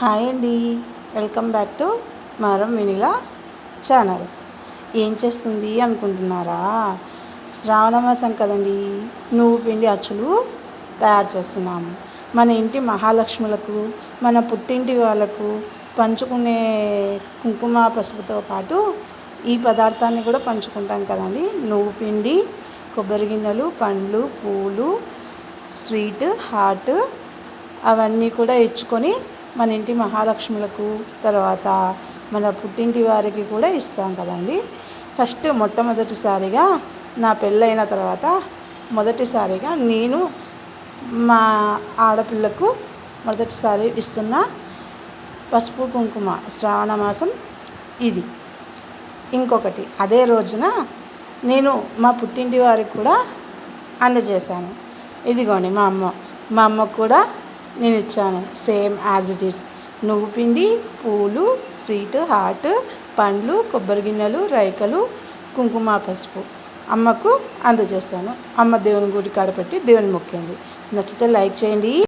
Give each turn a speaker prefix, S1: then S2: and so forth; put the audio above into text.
S1: Hi అండి. Welcome back to మరం వినిలా ఛానల్. ఏం చేస్తుంది అనుకుంటున్నారా? శ్రావణ మాసం కదండి. నువ్వు పిండి అచ్చులు తయారు చేస్తున్నాము మన ఇంటి మహాలక్ష్ములకు మన పుట్టింటి వాళ్ళకు పంచుకునే కుంకుమ పసుపుతో పాటు ఈ పదార్థాన్ని కూడా పంచుకుంటాం కదండి. నువ్వు పిండి కొబ్బరి గిన్నెలు పండ్లు పూలు స్వీట్ హాట్ అవన్నీ కూడా ఇచ్చుకొని మన ఇంటి మహాలక్ష్ములకు తర్వాత మన పుట్టింటి వారికి కూడా ఇస్తాం కదండి. ఫస్ట్ మొట్టమొదటిసారిగా నా పెళ్ళైన తర్వాత మొదటిసారిగా నేను మా ఆడపిల్లకు మొదటిసారి ఇస్తున్న పసుపు కుంకుమ శ్రావణ మాసం ఇది. ఇంకొకటి అదే రోజున నేను మా పుట్టింటి వారికి కూడా అందజేశాను. ఇదిగోండి మా అమ్మ. మా అమ్మకు కూడా నేను ఇచ్చాను సేమ్ యాజ్ ఇట్ ఈస్. నువ్వు పిండి పూలు స్వీట్ హాట్ పండ్లు కొబ్బరి గిన్నెలు రైకలు కుంకుమ పసుపు అమ్మకు అందజేస్తాను. అమ్మ దేవుని గుడి కాడపెట్టి దేవుని మొక్కింది. నచ్చితే లైక్ చేయండి.